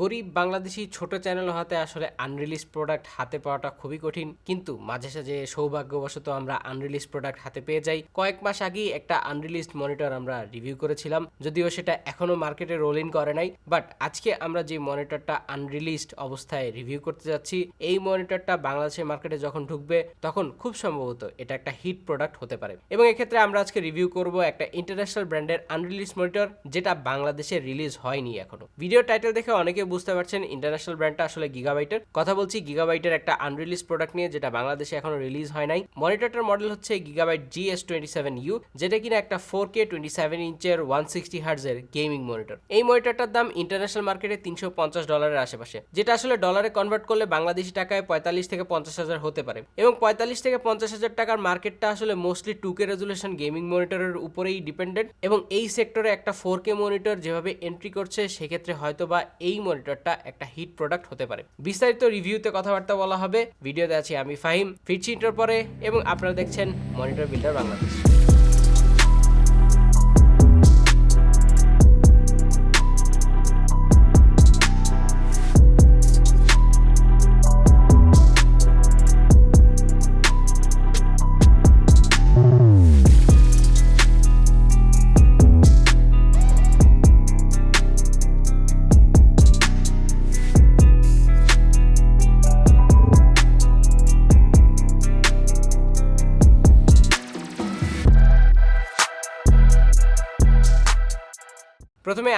গরিব বাংলাদেশি ছোট চ্যানেল হাতে আসলে আনরিলিজ প্রোডাক্ট হাতে পাওয়াটা খুবই কঠিন। কিন্তু মাঝে সাঝে সৌভাগ্যবশত আমরা আনরিলিজ প্রোডাক্ট হাতে পেয়ে যাই। কয়েক মাস আগেই একটা আনরিলিজড মনিটর আমরা রিভিউ করেছিলাম। যদিও সেটা এখনও মার্কেটে রোল ইন করে নাই। বাট আজকে আমরা যে মনিটরটা আনরিলিজড অবস্থায় রিভিউ করতে যাচ্ছি, এই মনিটরটা বাংলাদেশের মার্কেটে যখন ঢুকবে, তখন খুব সম্ভবত এটা একটা হিট প্রোডাক্ট হতে পারে। এবং এক্ষেত্রে আমরা আজকে রিভিউ করব একটা ইন্টারন্যাশনাল ব্র্যান্ডের আনরিলিজ মনিটর যেটা বাংলাদেশে রিলিজ হয়নি এখনও। ভিডিও টাইটেল দেখে অনেকে বুঝতে পারছেন ইন্টারন্যাশনাল ব্র্যান্ডটা আসলে গিগাবাইটের কথা বলছি গিগাবাইটের একটা আনরিলিজ প্রোডাক্ট নিয়ে, যেটা বাংলাদেশে এখনও রিলিজ হয় নাই। মনিটরটার মডেল হচ্ছে Gigabyte G S twenty seven U যেটা কিনা একটা ফোর কে টোয়েন্টি সেভেন ইঞ্চের ওয়ান সিক্সটি হার্জের গেমিং মনিটর এই মনিটরটার দাম ইন্টারন্যাশনাল মার্কেটে তিনশো পঞ্চাশ ডলারের আশেপাশে, যেটা আসলে ডলারে কনভার্ট করলে বাংলাদেশি টাকায় পঁয়তাল্লিশ থেকে পঞ্চাশ হাজার হতে পারে। এবং পঁয়তাল্লিশ থেকে পঞ্চাশ হাজার টাকার মার্কেটটা আসলে mostly two K resolution gaming মনিটরের উপরেই ডিপেন্ডেন্ট এবং এই সেক্টরে একটা ফোর কে মনিটর যেভাবে এন্ট্রি করছে, সেক্ষেত্রে হয়তো বা এই মনিটরটা একটা হিট প্রোডাক্ট হতে পারে। বিস্তারিত রিভিউতে কথাবার্তা বলা হবে। ভিডিওতে আছি আমি ফাহিম। ফিরছি ইন্টার পরে এবং আপনারা দেখছেন মনিটর বিল্ডার বাংলাদেশ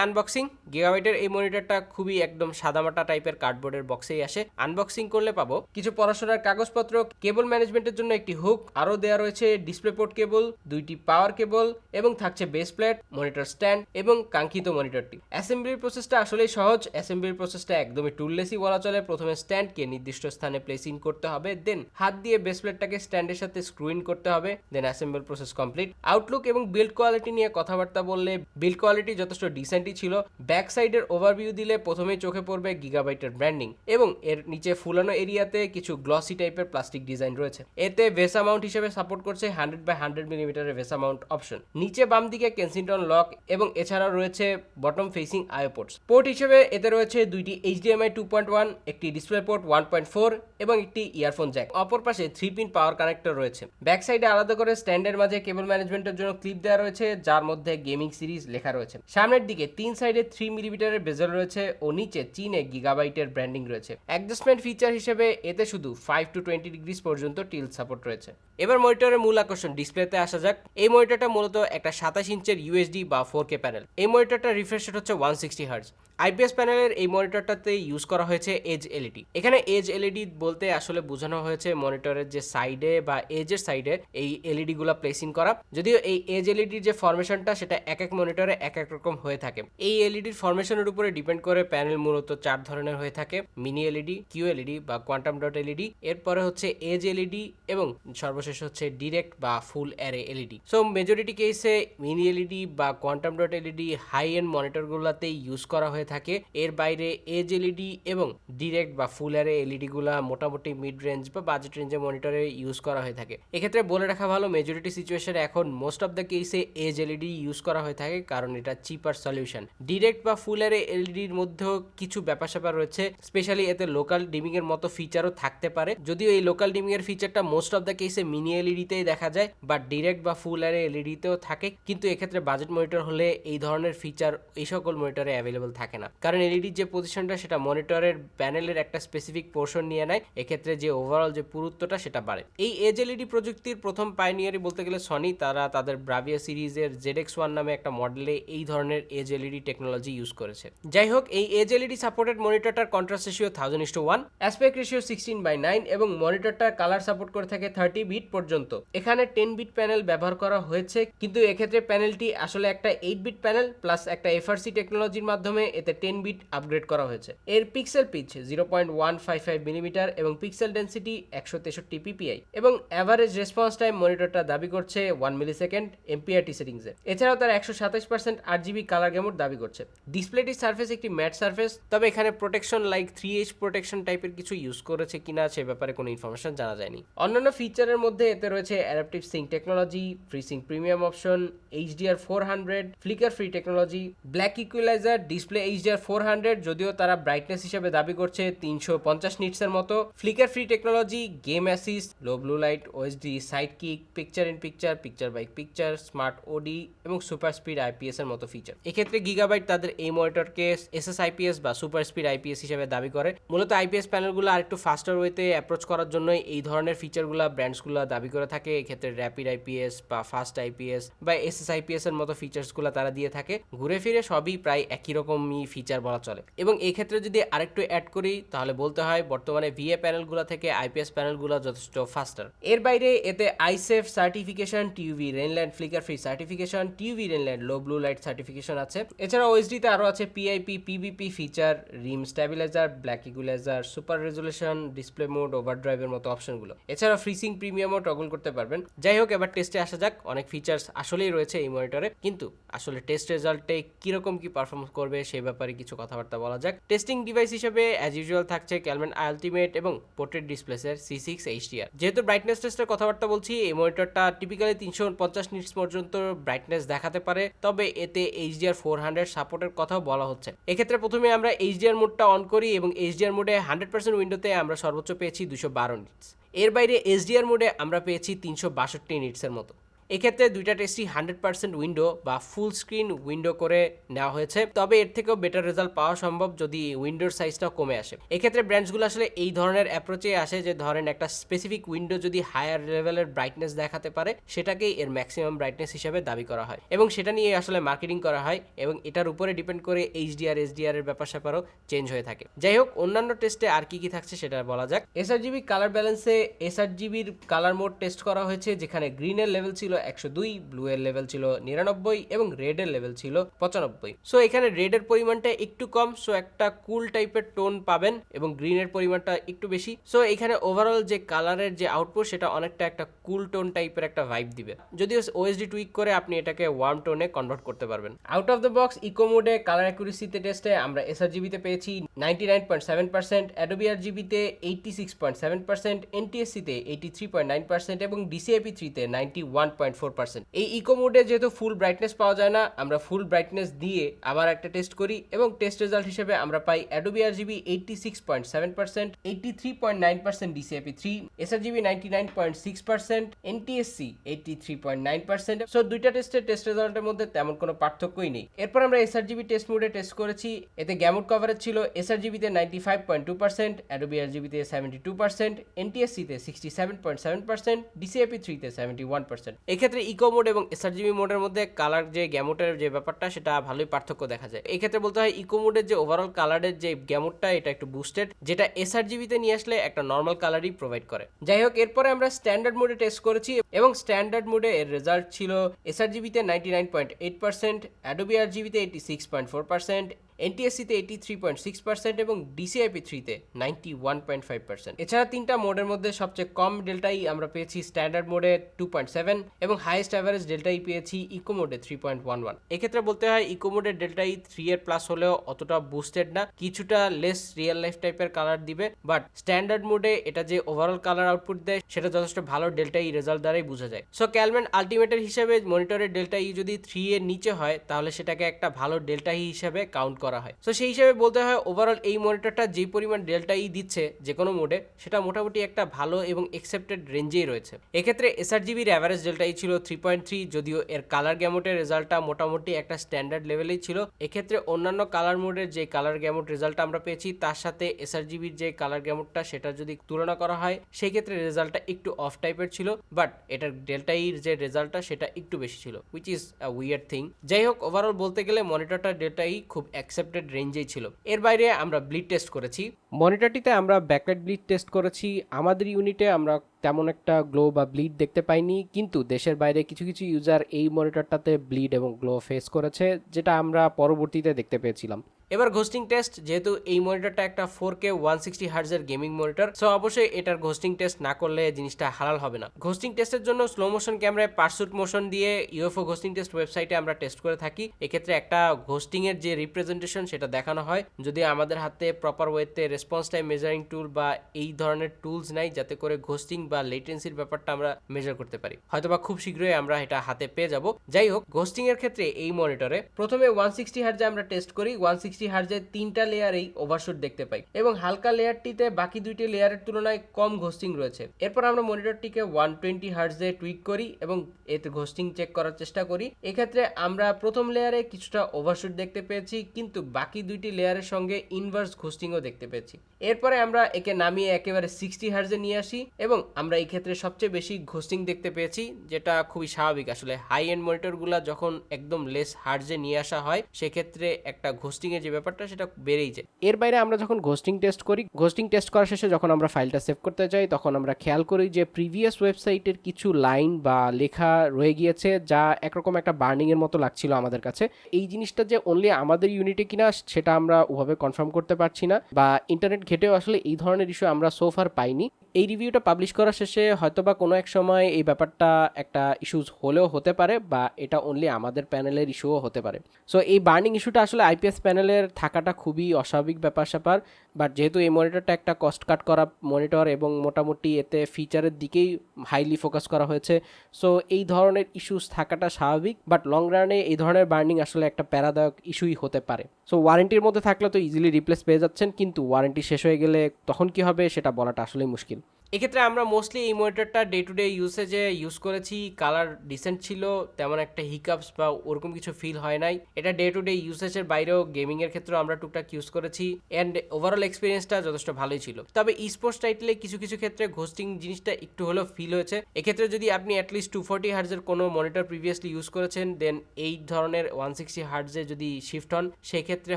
আনবক্সিং গিগাবাইটের এই মনিটরটা খুবই একদম সাদামাটা টাইপের কার্ডবোর্ডের বক্সেই আসে। আনবক্সিং করলে পাবো কিছু পড়াশোনার কাগজপত্র কেবল ম্যানেজমেন্টের জন্য একটি হুক আরও দেওয়া রয়েছে ডিসপ্লে পোর্ট কেবল দুইটি পাওয়ার কেবল এবং থাকছে বেস প্লেট মনিটর স্ট্যান্ড এবং কাঙ্ক্ষিত মনিটরটি অ্যাসেম্বলির প্রসেসটা আসলেই সহজ অ্যাসেম্বলির প্রসেসটা একদমই টুললেসই বলা চলে। প্রথমে স্ট্যান্ডকে নির্দিষ্ট স্থানে প্লেসিং করতে হবে দেন হাত দিয়ে বেস প্লেটটাকে স্ট্যান্ডের সাথে স্ক্রুইন করতে হবে then assemble process complete outlook এবং বিল্ড কোয়ালিটি নিয়ে কথাবার্তা বললে বিল্ড কোয়ালিটি যথেষ্ট ডিসেন্টই ছিল ব্যাক সাইডের ওভারভিউ দিলে প্রথমেই চোখে পড়বে গিগাবাইটের ব্র্যান্ডিং এবং এর নিচে ফুলানো এরিয়াতে কিছু গ্লসি টাইপের প্লাস্টিক ডিজাইন রয়েছে। এতে ভেসা মাউন্ট হিসেবে সাপোর্ট করছে হান্ড্রেড বাই হান্ড্রেড মিলিমিটারের ভেসা মাউন্ট অপশন নিচে বাম দিকে কেনসিংটন লক এবং এছাড়াও রয়েছে বটম ফেসিং আয়োপোর্টস পোর্ট হিসেবে এতে রয়েছে দুইটি এইচডিএমআই টু পয়েন্ট ওয়ান একটি display port one point four এবং একটি ইয়ারফোন জ্যাক অপর পাশে থ্রি পিন পাওয়ার কানেক্টর রয়েছে। ব্যাক সাইডে আলাদা করে স্ট্যান্ডের মাঝে কেবল ম্যানেজমেন্টের জন্য ক্লিপ দেওয়া রয়েছে, যার মধ্যে গেমিং সিরিজ লেখা রয়েছে। সামনের দিকে তিন সাইডে থ্রি মিলিমিটারের বেজেল রয়েছে ও নিচে চীনে গিগাবাইটের ব্র্যান্ডিং রয়েছে। অ্যাডজাস্টমেন্ট ফিচার হিসেবে এতে শুধু ফাইভ টু টোয়েন্টি ডিগ্রিস পর্যন্ত টিল সাপোর্ট রয়েছে। এবার মনিটরের মূল আকর্ষণ ডিসপ্লেতে আসা যাক। এই মনিটরটা মূলত একটা সাতাশ ইঞ্চের ইউএসডি বা ফোর কে প্যানেল এই মনিটরটা রিফ্রেশ রেট হচ্ছে ওয়ান সিক্সটি হার্জ আইপিএস প্যানেলের এই মনিটরটাতে ইউজ করা হয়েছে এজ এলইডি এখানে এজ এলইডি বলতে আসলে বোঝানো হয়েছে মনিটরের যে সাইডে বা এজের সাইডে এই এলইডি গুলা প্লেসিং করা যদিও এই এজ এলইডির যে ফরমেশনটা সেটা এক এক মনিটরে এক এক রকম হয়ে থাকে এই এলইডির ফরমেশনের উপরে ডিপেন্ড করে প্যানেল মূলত চার ধরনের হয়ে থাকে মিনি এলইডি কিউ এলইডি বা কোয়ান্টাম ডট এলইডি এরপরে হচ্ছে এজ এলইডি এবং সর্বশেষ হচ্ছে ডিরেক্ট বা full array LED so majority কেসে মিনি এলইডি বা quantum dot LED high end মনিটরগুলোতেই use করা হয়ে থাকে। এর বাইরে এজ এলইডি এবং ডিরেক্ট বা ফুল অ্যারে এলইডি গুলা মোটামুটি মিড রেঞ্জ বা বাজেট রেঞ্জের মনিটরে ইউজ করা হয়ে থাকে। এক্ষেত্রে বলে রাখা ভালো মেজরিটি সিচুয়েশনে এখন মোস্ট অফ দ্য কেসে এজ এলইডি ইউজ করা হয়ে থাকে কারণ এটা চিপার সলিউশন ডিরেক্ট বা ফুল অ্যারে এলইডির মধ্যেও কিছু ব্যাপার স্যাপার রয়েছে স্পেশালি এতে লোকাল ডিমিং এর মতো ফিচারও থাকতে পারে। যদিও এই লোকাল ডিমিং এর ফিচারটা মোস্ট অফ দ্য কেসে মিনি এলইডিতেই দেখা যায় বাট ডিরেক্ট বা ফুল অ্যারে এলইডিতেও থাকে। কিন্তু এক্ষেত্রে বাজেট মনিটর হলে এই ধরনের ফিচার এই সকল মনিটরে অ্যাভেলেবল থাকে না। কারণ এলইডির যে পজিশনটা সেটা মনিটরের প্যানেলের একটা স্পেসিফিক পোর্শন নিয়ে নেয়। এক্ষেত্রে যে ওভারঅল যে পুরুত্বটা, সেটা বাড়ে। এই এজ এলইডি প্রযুক্তির প্রথম পাইনিয়ারই বলতে গেলে সনি তারা তাদের ব্রাভিয়া সিরিজের জেড এক্স ওয়ান নামে একটা মডেলে এই ধরনের এজ এলইডি টেকনোলজি ইউজ করেছে। যাই হোক, এই edge LED supported মনিটরটার contrast ratio thousand is two one aspect ratio sixteen by nine এবং মনিটরটার কালার সাপোর্ট করে থাকে থার্টি বিট পর্যন্ত। এখানে টেন বিট প্যানেল ব্যবহার করা হয়েছে, কিন্তু এক্ষেত্রে প্যানেলটি আসলে একটা এইট বিট প্যানেল প্লাস একটা এফআরসি টেকনোলজির মাধ্যমে এতে টেন বিট আপগ্রেড করা হয়েছে। এর pixel pitch zero point one five five millimetre এবং পিক্সেল ডেন্সিটি একশো তেষট্টি পিপিআই এবং অ্যাভারেজ রেসপন্স টাইম মনিটরটা দাবি করছে ওয়ান মিলি সেকেন্ড এমপিআরটি সেটিংসে এছাড়াও তার একশো সাতাশ পার্সেন্ট আট জিবি কালার গেমোর দাবি করছে। ডিসপ্লেটির সার্ফেস একটি ম্যাট সার্ফেস তবে এখানে protection like three H protection টাইপের কিছু ইউজ করেছে কিনা সে ব্যাপারে কোনো ইনফরমেশন জানা যায়নি। অন্যান্য ফিচারের মধ্যে এতে রয়েছে adaptive sync technology free sync premium option HDR four hundred flicker free technology black equaliser display H HDR four hundred যদিও তারা ব্রাইটনেস হিসেবে দাবি করছে তিনশো পঞ্চাশ নিটসের মতো। Flicker free technology game assist low blue light OSD sidekick picture in picture picture by picture smart OD এবং সুপার স্পিড আইপিএস এর মতো ফিচার এক্ষেত্রে গিগাবাইট তাদের এই মনিটরকে এসএস আইপিএস বা সুপার স্পিড আইপিএস হিসেবে দাবি করে। মূলত আইপিএস প্যানেলগুলো আরেকটু ফাস্টার ওয়েতে অ্যাপ্রোচ করার জন্যই এই ধরনের ফিচারগুলো ব্র্যান্ডসগুলো দাবি করে থাকে। এক্ষেত্রে র্যাপিড আইপিএস বা ফাস্ট আইপিএস বা এস এসএস আইপিএস এর মতো ফিচার্সগুলো তারা দিয়ে থাকে। ঘুরে ফিরে সবই প্রায় একই রকমই ফিচার বলা চলে। এবং এই ক্ষেত্রে যদি আরেকটু অ্যাড করি, তাহলে বলতে হয় বর্তমানে ভিএ প্যানেলগুলো থেকে আইপিএস প্যানেলগুলো যথেষ্ট ফাস্টার এর বাইরে এতে eyesafe certification TUV Rheinland flicker free certification TUV Rheinland low blue light certification আছে। এছাড়া ওএসডিতে আরও আছে পিআইপি পিবিপি ফিচার রিম stabiliser black equaliser super resolution display mode ওভারড্রাইভের মতো অপশনগুলো এছাড়া ফ্রিসিং প্রিমিয়ামও টগল করতে পারবেন। যাই হোক, এবার টেস্টে আসা যাক। অনেক ফিচার্স আসলেই রয়েছে এই মনিটরে কিন্তু আসলে টেস্ট রেজাল্টে কীরকম কি পারফরমেন্স করবে সেই ব্যাপারে কিছু কথাবার্তা বলা যাক। টেস্টিং ডিভাইস হিসেবে অ্যাজ ইউজুয়াল থাকছে ক্যালমেন আলটিমেট এবং পোর্ট্রেট ডিসপ্লেসের সি সিক্স এইচডিআর যেহেতু ব্রাইটনেস টেস্টের কথাবার্তা বলছি, এই মনিটরটা টিপিক্যালি তিনশো পঞ্চাশ নিটস পর্যন্ত ব্রাইটনেস দেখাতে পারে, তবে এতে এইচডিআর ফোর হান্ড্রেড সাপোর্টের কথাও বলা হচ্ছে। এক্ষেত্রে প্রথমে আমরা এইচডিআর মোডটা অন করি এবং এইচডিআর মোডে হান্ড্রেড পার্সেন্ট উইন্ডোতে আমরা সর্বোচ্চ পেয়েছি দুশো বারো নিটস এর বাইরে এইচডিআর মোডে আমরা পেয়েছি তিনশো বাষট্টি নিটসের মতো। এক্ষেত্রে দুইটা টেস্টই হান্ড্রেড পার্সেন্ট উইন্ডো বা ফুল স্ক্রিন উইন্ডো করে নেওয়া হয়েছে। তবে এর থেকেও বেটার রেজাল্ট পাওয়া সম্ভব যদি উইন্ডোর সাইজটা কমে আসে। এক্ষেত্রে ব্র্যান্ডসগুলো আসলে এই ধরনের অ্যাপ্রোচে আসে যে ধরেন একটা স্পেসিফিক উইন্ডো যদি হায়ার লেভেলের ব্রাইটনেস দেখাতে পারে, সেটাকেই এর ম্যাক্সিমাম ব্রাইটনেস হিসেবে দাবি করা হয়। এবং সেটা নিয়ে আসলে মার্কেটিং করা হয় এবং এটার উপরে ডিপেন্ড করে এইচডিআর এসডিআর এর ব্যাপার স্যাপারও চেঞ্জ হয়ে থাকে। যাই হোক, অন্যান্য টেস্টে আর কি কি থাকছে সেটা বলা যাক। এসআরজিবি কালার ব্যালেন্সে এসআরজিবির কালার মোড টেস্ট করা হয়েছে, যেখানে গ্রিনের লেভেল ছিল একশো দুই ব্লু এর লেভেল ছিল নিরানব্বই এবং রেড এর লেভেল ছিল পঁচানব্বই। সো এখানে রেড এর পরিমাণটা একটু কম সো একটা কুল টাইপের টোন পাবেন এবং গ্রিনের পরিমাণটা একটু বেশি। সো এখানে ওভারঅল যে কালারের যে আউটপুট সেটা অনেকটা একটা কুল টোন টাইপের একটা ভাইব দিবে। যদিও ওএসডি টুইক করে আপনি এটাকে ওয়ার্ম টোনে কনভার্ট করতে পারবেন। Out of the box eco মোডে কালার অ্যাকুরেসিতে টেস্টে আমরা এসআরজিবিতে পেয়েছি ninety nine point seven percent Adobe R জিবিতে eighty six point seven percent এনটিএসসিতে eighty three point nine percent এবং ডিসিআইপি থ্রিতে ninety one point four percent. এই ইকো মোডে যেহেতু ফুল ব্রাইটনেস পাওয়া যায় না, আমরা ফুল ব্রাইটনেস দিয়ে আবার একটা টেস্ট করি এবং টেস্ট রেজাল্ট হিসেবে আমরা পাই Adobe R GB eighty six point seven percent eighty three point nine percent DCIP three SR GB ninety nine point six percent NTSC eighty three point nine percent so দুইটা টেস্টের test রেজাল্টের মধ্যে তেমন কোনো পার্থক্যই নেই। এরপর আমরা এসআর জিবি টেস্ট মোডে টেস্ট করেছি। এতে গ্যামুট কভারেজ ছিল SR জিবিতে ninety five point two percent Adobe R জিবিতে seventy two percent এনটিএসসিতে sixty seven point seven percent DCIP থ্রিতে সেভেন্টি ওয়ান পার্সেন্ট এক্ষেত্রে ইকো মোড এবং এসআর জিবি মোডের মধ্যে কালার যে গ্যামোটের যে ব্যাপারটা, সেটা ভালোই পার্থক্য দেখা যায়। এই ক্ষেত্রে বলতে হয় ইকো মোডের যে ওভারঅল কালারের যে গ্যামোটটা এটা একটু বুস্টেড যেটা এসআর জিবিতে নিয়ে আসলে একটা নর্মাল কালারই প্রোভাইড করে। যাই হোক, এরপরে আমরা স্ট্যান্ডার্ড মোডে টেস্ট করেছি এবং স্ট্যান্ডার্ড মোডে এর রেজাল্ট ছিল SR জিবিতে ninety nine point eight percent Adobe R জিবিতে eighty six point four percent এনটিএসসিতে eighty three point six percent এবং ডিসিআইপি থ্রিতে ninety one point five percent এছাড়া তিনটা মোডের মধ্যে সবচেয়ে কম ডেল্টাই আমরা পেয়েছি স্ট্যান্ডার্ড মোডে টু পয়েন্ট সেভেন এবং হাইয়েস্ট অ্যাভারেজ ডেল্টাই পেয়েছি ইকো মোডে থ্রি পয়েন্ট ওয়ান ওয়ান এক্ষেত্রে বলতে হয় ইকো মোডের ডেল্টাই থ্রি এর প্লাস হলেও অতটা বুস্টেড না, কিছুটা লেস রিয়েল লাইফ টাইপের কালার দিবে বাট স্ট্যান্ডার্ড মোডে এটা যে ওভারঅল কালার আউটপুট দেয়, সেটা যথেষ্ট ভালো ডেল্টাই রেজাল্ট দ্বারাই বোঝা যায়। সো ক্যালমেন আলটিমেটের হিসেবে মনিটরের ডেল্টাই যদি থ্রি এর নিচে হয়, তাহলে সেটাকে একটা ভালো ডেল্টাই হিসেবে কাউন্ট করা হয়। সো সেই হিসেবে বলতে হয় ওভারঅল এই মনিটরটা যেই পরিমাণ ডেল্টা ই দিচ্ছে যে কোনো মোডে সেটা মোটামুটি একটা ভালো এবং একসেপ্টেড রেঞ্জেই রয়েছে। এক্ষেত্রে এসআর জিবির অ্যাভারেজ ডেল্টা ই ছিল থ্রি পয়েন্ট থ্রি যদিও এর কালার গ্যামোটের রেজাল্টটা মোটামুটি একটা স্ট্যান্ডার্ড লেভেলেই ছিল। এক্ষেত্রে অন্যান্য কালার মোডের যে কালার গ্যামোট রেজাল্টটা আমরা পেয়েছি, তার সাথে এসআর জিবির যে কালার গ্যামোটটা সেটা যদি তুলনা করা হয়, সেই ক্ষেত্রে রেজাল্টটা একটু অফ টাইপের ছিল বাট এটার ডেল্টা ইর যে রেজাল্টটা সেটা একটু বেশি ছিল উইচ ইজ উইয়ার থিং যাই হোক ওভারঅল বলতে গেলে মনিটরটা ডেল্টা ই খুব অ্যাকসেপ্টেড রেঞ্জেই ছিল। এর বাইরে আমরা ব্লিড টেস্ট করেছি। মনিটরটিতে আমরা ব্যাকলাইট ব্লিড টেস্ট করেছি। আমাদের ইউনিটে আমরা তেমন একটা গ্লো বা ব্লিড দেখতে পাইনি। কিন্তু দেশের বাইরে কিছু কিছু ইউজার এই মনিটরটাতে ব্লিড এবং গ্লো ফেস করেছে, যেটা আমরা পরবর্তীতে দেখতে পেয়েছিলাম। এবার ঘোস্টিং টেস্ট যেহেতু এই মনিটরটা একটা ফোর কে ওয়ান সিক্সটি হার্জের গেমিং মনিটর সো অবশ্যই এটার ঘোস্টিং টেস্ট না করলে জিনিসটা হালাল হবে না। ঘোস্টিং টেস্টের জন্য স্লো মোশন ক্যামেরায় পার্সুট মোশন দিয়ে ইউএফও ঘোস্টিং টেস্ট ওয়েবসাইটে আমরা টেস্ট করে থাকি। এক্ষেত্রে একটা ঘোস্টিং এর যে রিপ্রেজেন্টেশন সেটা দেখানো হয়। যদি আমাদের হাতে প্রপার ওয়েতে রেসপন্স টাইম মেজারিং টুল বা এই ধরনের টুলস নাই, যাতে করে ঘোস্টিং বা লেটেন্সির ব্যাপারটা আমরা মেজার করতে পারি। হয়তোবা খুব শীঘ্রই আমরা এটা হাতে পেয়ে যাব। যাই হোক ঘোস্টিং এর ক্ষেত্রে এই মনিটরে প্রথমে ওয়ান সিক্সটি হার্জে আমরা টেস্ট করি। ওয়ান সিক্সটি সিক্সটি হার্জের তিনটা লেয়ারেই ওভারশুট দেখতে পাই এবং হালকা লেয়ারটিতে বাকি দুইটি লেয়ারের তুলনায় কম ঘোস্টিং রয়েছে। এরপর আমরা মনিটরটিকে ওয়ান টোয়েন্টি হার্জে টুইক করি এবং এতে ঘোস্টিং চেক করার চেষ্টা করি। এক্ষেত্রে আমরা প্রথম লেয়ারে কিছুটা ওভারশুট দেখতে পেয়েছি, কিন্তু বাকি দুইটি লেয়ারের সঙ্গে ইনভার্স ঘোস্টিংও দেখতে পেয়েছি। এরপরে আমরা একে নামিয়ে একেবারে সিক্সটি হার্জে নিয়ে আসি এবং আমরা এই ক্ষেত্রে সবচেয়ে বেশি ঘোস্টিং দেখতে পেয়েছি, যেটা খুবই স্বাভাবিক আসলে। হাই এন্ড মনিটরগুলো যখন একদম লেস হার্জে নিয়ে আসা হয়, সেক্ষেত্রে একটা ঘোস্টিং এর যে ব্যাপারটা সেটা বেড়েই যায়। এর বাইরে আমরা যখন ঘোস্টিং টেস্ট করি ঘোস্টিং টেস্ট করার শেষে যখন আমরা ফাইলটা সেভ করতে যাই, তখন আমরা খেয়াল করি যে প্রিভিয়াস ওয়েবসাইটের কিছু লাইন বা লেখা রয়ে গিয়েছে যা একরকম একটা বার্নিং এর মতো লাগছিল আমাদের কাছে। এই জিনিসটা যে অনলি আমাদের ইউনিটে কিনা, সেটা আমরা ওভাবে কনফার্ম করতে পারছি না বা ইন্টারনেট ঘেটেও আসলে এই ধরনের ইস্যু আমরা সোফার পাইনি। এই রিভিউটা পাবলিশ করার শেষে হয়তো বা কোনো এক সময় এই ব্যাপারটা একটা ইস্যুস হলেও হতে পারে বা এটা অনলি আমাদের প্যানেলের ইস্যুও হতে পারে। সো এই বার্নিং ইস্যুটা আসলে আইপিএস প্যানেলের থাকাটা খুবই অস্বাভাবিক ব্যাপার স্যাপার। বাট যেহেতু এই মনিটরটা একটা কস্ট কাট করা মনিটর এবং মোটামুটি এতে ফিচারের দিকেই হাইলি ফোকাস করা হয়েছে। সো এই ধরনের ইস্যুস থাকাটা স্বাভাবিক। বাট লং রানে এই ধরনের বার্নিং আসলে একটা প্যারাদায়ক ইস্যুই হতে পারে। সো ওয়ারেন্টির মধ্যে থাকলে তো ইজিলি রিপ্লেস পেয়ে যাচ্ছেন। কিন্তু ওয়ারেন্টি শেষ হয়ে গেলে তখন কি হবে সেটা বলাটা আসলেই মুশকিল। এক্ষেত্রে আমরা মোস্টলি এই মনিটরটা ডে টু ডে ইউসেজে ইউজ করেছি। কালার ডিসেন্ট ছিল, তেমন একটা হিকআপস বা ওরকম কিছু ফিল হয় নাই। এটা ডে টু ডে ইউসেজের বাইরেও গেমিংয়ের ক্ষেত্রেও আমরা টুকটাক ইউজ করেছি। অ্যান্ড ওভারঅল এক্সপিরিয়েন্সটা যথেষ্ট ভালোই ছিল। তবে স্পোর্টস টাইটেলে কিছু কিছু ক্ষেত্রে ঘোস্টিং জিনিসটা একটু হলেও ফিল হয়েছে। এক্ষেত্রে যদি আপনি অ্যাটলিস্ট টু ফোর্টি হার্জের কোনো মনিটর প্রিভিয়াসলি ইউজ করেছেন দেন এই ধরনের ওয়ান সিক্সটি হার্জে যদি শিফট হন, সেক্ষেত্রে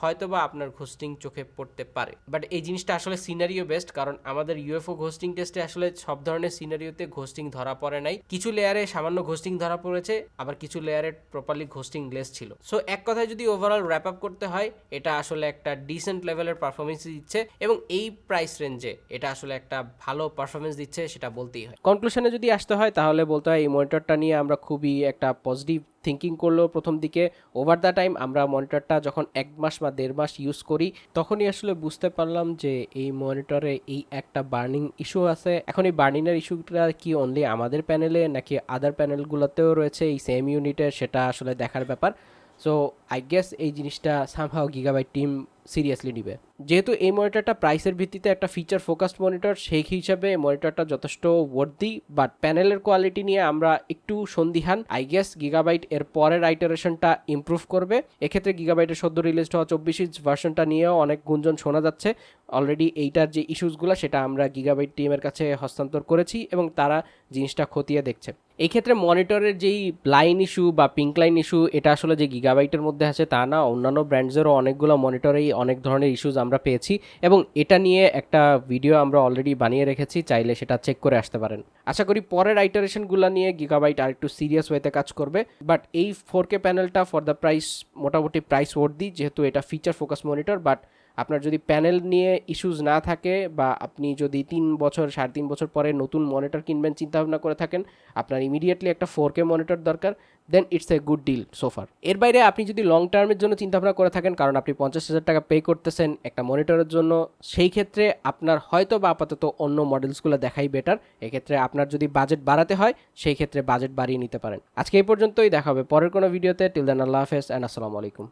হয়তোবা আপনার ঘোস্টিং চোখে পড়তে পারে। বাট এই জিনিসটা আসলে সিনারিও বেস্ট কারণ আমাদের ইউএফও ঘোস্টিং টেস্টে আসলে সব ধরনের সিনারিওতে ঘোস্টিং ধরা পড়ে নাই। কিছু লেয়ারে সামান্য ঘোস্টিং ধরা পড়েছে, আবার কিছু লেয়ারে প্রপারলি ঘোস্টিং লেস ছিল। সো এক কথায় যদি ওভারঅল র্যাপ আপ করতে হয়, এটা আসলে একটা ডিসেন্ট লেভেলের পারফরমেন্স দিচ্ছে এবং এই প্রাইস রেঞ্জে এটা আসলে একটা ভালো পারফরমেন্স দিচ্ছে, সেটা বলতেই হয়। কনক্লুশনে যদি আসতে হয়, তাহলে বলতে হয় এই মনিটরটা নিয়ে আমরা খুবই একটা পজিটিভ থিঙ্কিং করলেও প্রথম দিকে ওভার দ্য টাইম আমরা মনিটরটা যখন এক মাস বা দেড় মাস ইউজ করি, তখনই আসলে বুঝতে পারলাম যে এই মনিটরে এই একটা বার্নিং ইস্যু আছে। এখন এই বার্নিংয়ের ইস্যুটা কি অনলি আমাদের প্যানেলে নাকি আদার প্যানেলগুলোতেও রয়েছে? এই সেম ইউনিটের সেটা আসলে দেখার ব্যাপার। সো আই গেস এই জিনিসটা সামহাও গিগাবাইট টিম সিরিয়াসলি নিবে। যেহেতু এই মনিটরটা প্রাইসের ভিত্তিতে একটা ফিচার ফোকাসড মনিটর সেই হিসাবে মনিটরটা যথেষ্ট ওয়ার্দি বাট প্যানেলের কোয়ালিটি নিয়ে আমরা একটু সন্দিহান। আই গেস গিগাবাইট এর পরের আইটারেশনটা ইমপ্রুভ করবে। এক্ষেত্রে গিগাবাইটের সদ্য রিলিজ হওয়া চব্বিশ ইঞ্চ ভার্সনটা নিয়েও অনেক গুঞ্জন শোনা যাচ্ছে। অলরেডি এইটার যে ইস্যুসগুলো সেটা আমরা গিগাবাইট টিমের কাছে হস্তান্তর করেছি এবং তারা জিনিসটা খতিয়ে দেখছে। এই ক্ষেত্রে মনিটরের যেই লাইন ইস্যু বা পিঙ্ক লাইন ইস্যু এটা আসলে যে গিগাবাইটের মধ্যে আছে তা না। অন্যান্য ব্র্যান্ডসেরও অনেকগুলো মনিটরেই অনেক ধরনের ইস্যুজ আমরা পেয়েছি এবং এটা নিয়ে একটা ভিডিও আমরা অলরেডি বানিয়ে রেখেছি, চাইলে সেটা চেক করে আসতে পারেন। আশা করি পরের আইটারেশনগুলো নিয়ে গিগাবাইট আর একটু সিরিয়াস ওয়েতে কাজ করবে। বাট এই ফোর কে প্যানেলটা ফর দ্য প্রাইস মোটামুটি প্রাইস ওর্দি যেহেতু এটা ফিচার ফোকাস মনিটর বাট আপনার যদি প্যানেল নিয়ে ইস্যুস না থাকে বা আপনি যদি তিন বছর, সাড়ে তিন বছর পরে নতুন মনিটর কিনবেন চিন্তা ভাবনা করে থাকেন, আপনার ইমিডিয়েটলি একটা ফোর কে মনিটর দরকার then it's a good deal so far এর বাইরে আপনি যদি লং টার্মের জন্য চিন্তা ভাবনা করে থাকেন, কারণ আপনি পঞ্চাশ হাজার টাকা পে করতেছেন একটা মনিটরের জন্য, সেই ক্ষেত্রে আপনার হয়তো বা আপাতত অন্য মডেলসগুলো দেখাই বেটার এক্ষেত্রে আপনার যদি বাজেট বাড়াতে হয়, সেই ক্ষেত্রে বাজেট বাড়িয়ে নিতে পারেন। আজকে এই পর্যন্তই, দেখা হবে পরের কোনো ভিডিওতে টিল দেন আল্লাহ হাফেজ অ্যান্ড আসসালামু আলাইকুম।